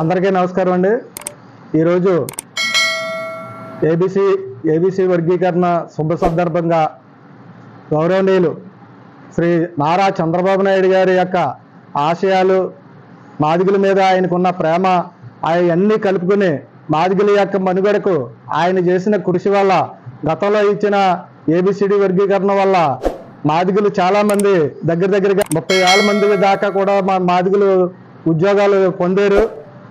అందరికీ నమస్కారం అండి. ఈరోజు ఏబిసి ఏబిసి వర్గీకరణ శుభ సందర్భంగా గౌరవనీయులు శ్రీ నారా చంద్రబాబు నాయుడు గారి యొక్క ఆశయాలు మాదిగుల మీద ఆయనకున్న ప్రేమ అవన్నీ కలుపుకుని మాదిగుల యొక్క మనుగడకు ఆయన చేసిన కృషి వల్ల గతంలో ఇచ్చిన ఏబిసిడి వర్గీకరణ వల్ల మాదిగులు చాలామంది దగ్గర దగ్గరగా ముప్పై ఏళ్ళ మంది దాకా కూడా మా మాదిగులు ఉద్యోగాలు పొందారు.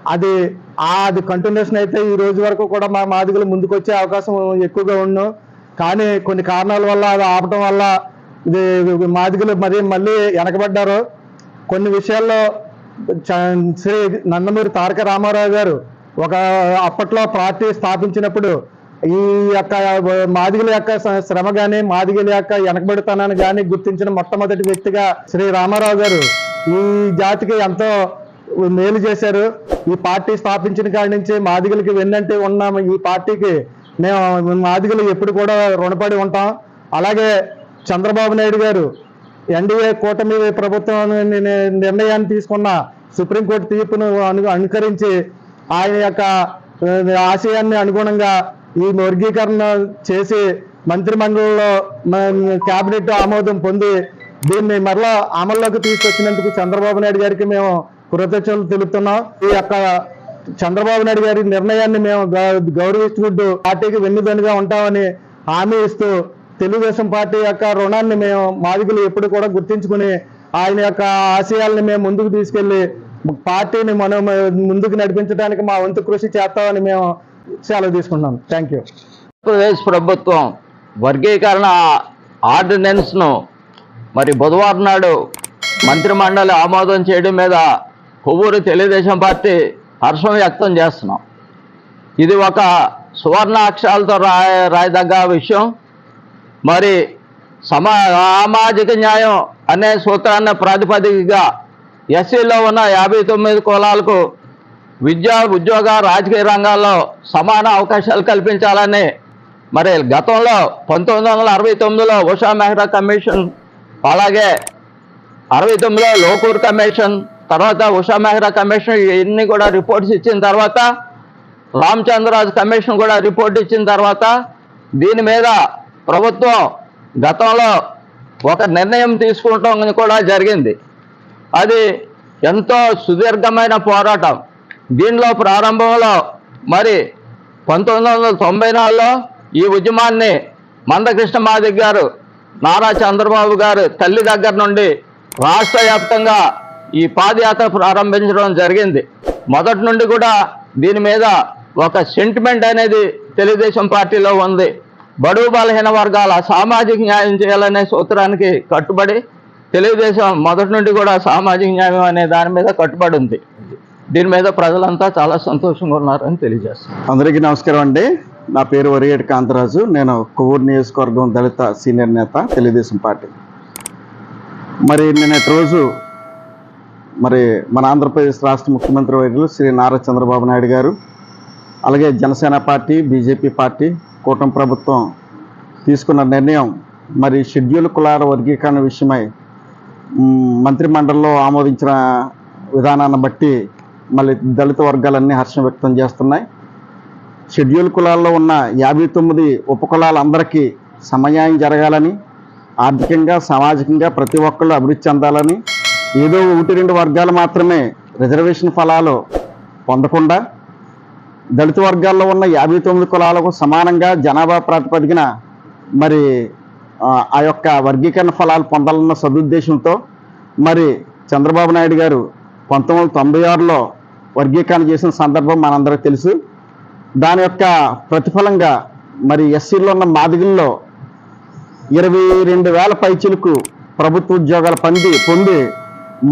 అది అది కంటిన్యూషన్ అయితే ఈ రోజు వరకు కూడా మా మాదిగులు ముందుకొచ్చే అవకాశం ఎక్కువగా ఉండు. కానీ కొన్ని కారణాల వల్ల అది ఆపటం వల్ల ఇది మాదిగులు మరి మళ్ళీ వెనకబడ్డారు. కొన్ని విషయాల్లో చ- శ్రీ నందమూరి తారక రామారావు గారు ఒక అప్పట్లో పార్టీ స్థాపించినప్పుడు ఈ యొక్క మాదిగల యొక్క శ్రమ కానీ మాదిగల యొక్క వెనకబడితనాన్ని కానీ గుర్తించిన మొట్టమొదటి వ్యక్తిగా శ్రీ రామారావు గారు ఈ జాతికి ఎంతో మేలు చేశారు. ఈ పార్టీ స్థాపించిన కాడి నుంచి మాదిగలకి వెన్నంటే ఉన్నాము ఈ పార్టీకి మేము మాదిగలు ఎప్పుడు కూడా రుణపడి ఉంటాం. అలాగే చంద్రబాబు నాయుడు గారు ఎన్డీఏ కూటమి ప్రభుత్వం నిర్ణయాన్ని తీసుకున్న సుప్రీంకోర్టు తీర్పును అను అనుకరించి ఆయన యొక్క ఆశయాన్ని అనుగుణంగా ఈ వర్గీకరణ చేసి మంత్రిమండలిలో కేబినెట్ ఆమోదం పొంది దీన్ని మరలా అమల్లోకి తీసుకొచ్చినందుకు చంద్రబాబు నాయుడు గారికి మేము కృతజ్ఞతలు తెలుపుతున్నాం. ఈ యొక్క చంద్రబాబు నాయుడు గారి నిర్ణయాన్ని మేము గౌ- గౌరవించుకుంటూ పార్టీకి వెన్నుదన్నుగా ఉంటామని హామీ ఇస్తూ తెలుగుదేశం పార్టీ యొక్క రుణాన్ని మేము మాదిగులు ఎప్పుడు కూడా గుర్తించుకుని ఆయన యొక్క ఆశయాల్ని మేము ముందుకు తీసుకెళ్ళి పార్టీని మనం ముందుకు నడిపించడానికి మా వంతు కృషి చేస్తామని మేము సెలవు తీసుకుంటున్నాం. థ్యాంక్ యూ ఆంధ్రప్రదేశ్ ప్రభుత్వం వర్గీకరణ ఆర్డినెన్స్ను మరి బుధవారం నాడు మంత్రిమండలి ఆమోదం చేయడం మీద కొవ్వూరు తెలుగుదేశం పార్టీ హర్షం వ్యక్తం చేస్తున్నాం. ఇది ఒక సువర్ణ అక్షరాలతో రాయ రాయదగ్గ విషయం. మరి సమా సామాజిక న్యాయం అనే సూత్రాన్ని ప్రాతిపదికగా ఎస్సీలో ఉన్న యాభై తొమ్మిది కులాలకు విద్య ఉద్యోగ రాజకీయ రంగాల్లో సమాన అవకాశాలు కల్పించాలని మరి గతంలో పంతొమ్మిది వందల అరవై తొమ్మిదిలో ఉషా మెహ్రా కమిషన్ అలాగే అరవై తొమ్మిదిలో లోకూర్ కమిషన్ తర్వాత ఉషా మెహ్రా కమిషన్ ఇవన్నీ కూడా రిపోర్ట్స్ ఇచ్చిన తర్వాత రామచంద్రరాజు కమిషన్ కూడా రిపోర్ట్ ఇచ్చిన తర్వాత దీని మీద ప్రభుత్వం గతంలో ఒక నిర్ణయం తీసుకుంటాం కూడా జరిగింది. అది ఎంతో సుదీర్ఘమైన పోరాటం. దీనిలో ప్రారంభంలో మరి పంతొమ్మిది వందల తొంభై నాలుగులో ఈ ఉద్యమాన్ని మందకృష్ణ మాదిక్ గారు నారా చంద్రబాబు గారు తల్లి దగ్గర నుండి రాష్ట్ర వ్యాప్తంగా ఈ పాదయాత్ర ప్రారంభించడం జరిగింది. మొదటి నుండి కూడా దీని మీద ఒక సెంటిమెంట్ అనేది తెలుగుదేశం పార్టీలో ఉంది. బడుగు బలహీన వర్గాల సామాజిక న్యాయం చేయాలనే సూత్రానికి కట్టుబడి తెలుగుదేశం మొదటి నుండి కూడా సామాజిక న్యాయం అనే దాని మీద కట్టుబడి ఉంది. దీని మీద ప్రజలంతా చాలా సంతోషంగా ఉన్నారని తెలియజేస్తాను అందరికీ నమస్కారం అండి. నా పేరు వరిగేటి కాంతరాజు. నేను కొవ్వూరు నియోజకవర్గం దళిత సీనియర్ నేత తెలుగుదేశం పార్టీ. మరి నిన్నటి రోజు మరి మన ఆంధ్రప్రదేశ్ రాష్ట్ర ముఖ్యమంత్రి వర్యులు శ్రీ నారా చంద్రబాబు నాయుడు గారు అలాగే జనసేన పార్టీ బీజేపీ పార్టీ కూటమి ప్రభుత్వం తీసుకున్న నిర్ణయం మరి షెడ్యూల్ కులాల వర్గీకరణ విషయమై మంత్రి మండలిలో ఆమోదించిన విధానాన్ని బట్టి మళ్ళీ దళిత వర్గాలన్నీ హర్షం వ్యక్తం చేస్తున్నాయి. షెడ్యూల్ కులాల్లో ఉన్న యాభై తొమ్మిది ఉపకులాలందరికీ సమన్యాయం జరగాలని ఆర్థికంగా సామాజికంగా ప్రతి ఒక్కళ్ళు అభివృద్ధి చెందాలని ఏదో ఒకటి రెండు వర్గాలు మాత్రమే రిజర్వేషన్ ఫలాలు పొందకుండా దళిత వర్గాల్లో ఉన్న యాభై తొమ్మిది కులాలకు సమానంగా జనాభా ప్రాతిపదికన మరి ఆ, యొక్క వర్గీకరణ ఫలాలు పొందాలన్న సదుద్దేశంతో మరి చంద్రబాబు నాయుడు గారు పంతొమ్మిది వందల తొంభై ఆరులో వర్గీకరణ చేసిన సందర్భం మనందరికీ తెలుసు. దాని యొక్క ప్రతిఫలంగా మరి ఎస్సీలో ఉన్న మాదిగల్లో ఇరవై రెండు వేల పైచులకు ప్రభుత్వ ఉద్యోగాలు పొంది పొంది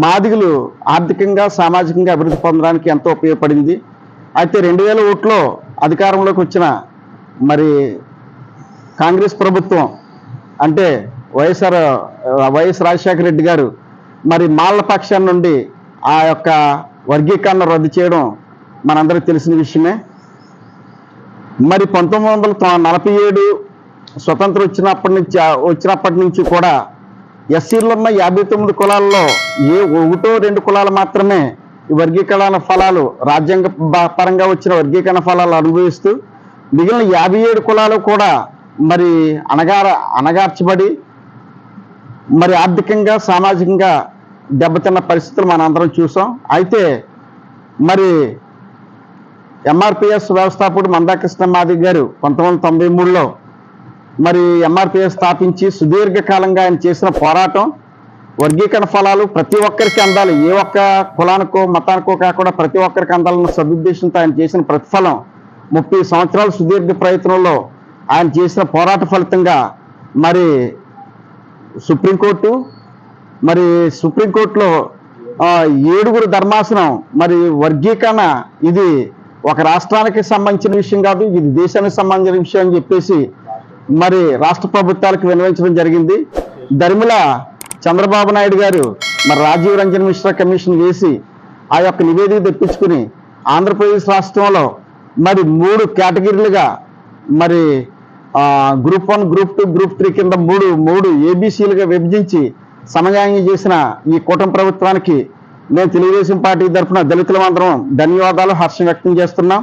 మాదిగలు ఆర్థికంగా సామాజికంగా అభివృద్ధి పొందడానికి ఎంతో ఉపయోగపడింది. అయితే రెండు వేల ఓట్లో అధికారంలోకి వచ్చిన మరి కాంగ్రెస్ ప్రభుత్వం అంటే వైఎస్ఆర్ వైఎస్ రాజశేఖర రెడ్డి గారు మరి మాళ్ళ పక్షాన నుండి ఆ యొక్క వర్గీకరణ రద్దు చేయడం మనందరికీ తెలిసిన విషయమే. మరి పంతొమ్మిది వందల నలభై ఏడు స్వతంత్రం వచ్చినప్పటి నుంచి వచ్చినప్పటి నుంచి కూడా ఎస్సీలో ఉన్న యాభై తొమ్మిది కులాల్లో ఏ ఒకటో రెండు కులాలు మాత్రమే ఈ వర్గీకరణ ఫలాలు రాజ్యాంగ పరంగా వచ్చిన వర్గీకరణ ఫలాలు అనుభవిస్తూ మిగిలిన యాభై ఏడు కులాలు కూడా మరి అణగార అణగార్చబడి మరి ఆర్థికంగా సామాజికంగా దెబ్బతిన్న పరిస్థితులు మనం అందరం చూసాం. అయితే మరి ఎంఆర్పిఎస్ వ్యవస్థాపకుడు మందాకృష్ణ మాదిగ్ గారు పంతొమ్మిది వందల తొంభై మూడులో మరి ఎంఆర్పిఎస్ స్థాపించి సుదీర్ఘకాలంగా ఆయన చేసిన పోరాటం వర్గీకరణ ఫలాలు ప్రతి ఒక్కరికి అందాలి. ఏ ఒక్క కులానికో మతానికో కాకుండా ప్రతి ఒక్కరికి అందాలన్న సదుద్దేశంతో ఆయన చేసిన ప్రతిఫలం ముప్పై సంవత్సరాల సుదీర్ఘ ప్రయత్నంలో ఆయన చేసిన పోరాట ఫలితంగా మరి సుప్రీంకోర్టు మరి సుప్రీంకోర్టులో ఏడుగురు ధర్మాసనం మరి వర్గీకరణ ఇది ఒక రాష్ట్రానికి సంబంధించిన విషయం కాదు ఇది దేశానికి సంబంధించిన విషయం అని చెప్పేసి మరి రాష్ట్ర ప్రభుత్వాలకు వినవించడం జరిగింది. ధర్మిల చంద్రబాబు నాయుడు గారు మరి రాజీవ్ రంజన్ మిశ్రా కమిషన్ వేసి ఆ యొక్క నివేదిక తెప్పించుకుని ఆంధ్రప్రదేశ్ రాష్ట్రంలో మరి మూడు కేటగిరీలుగా మరి group one group two group three కింద మూడు మూడు ఏబీసీలుగా విభజించి సమన్యాయం చేసిన ఈ కూటమి ప్రభుత్వానికి మేము తెలుగుదేశం పార్టీ తరఫున దళితులందరం ధన్యవాదాలు హర్షం వ్యక్తం చేస్తున్నాం.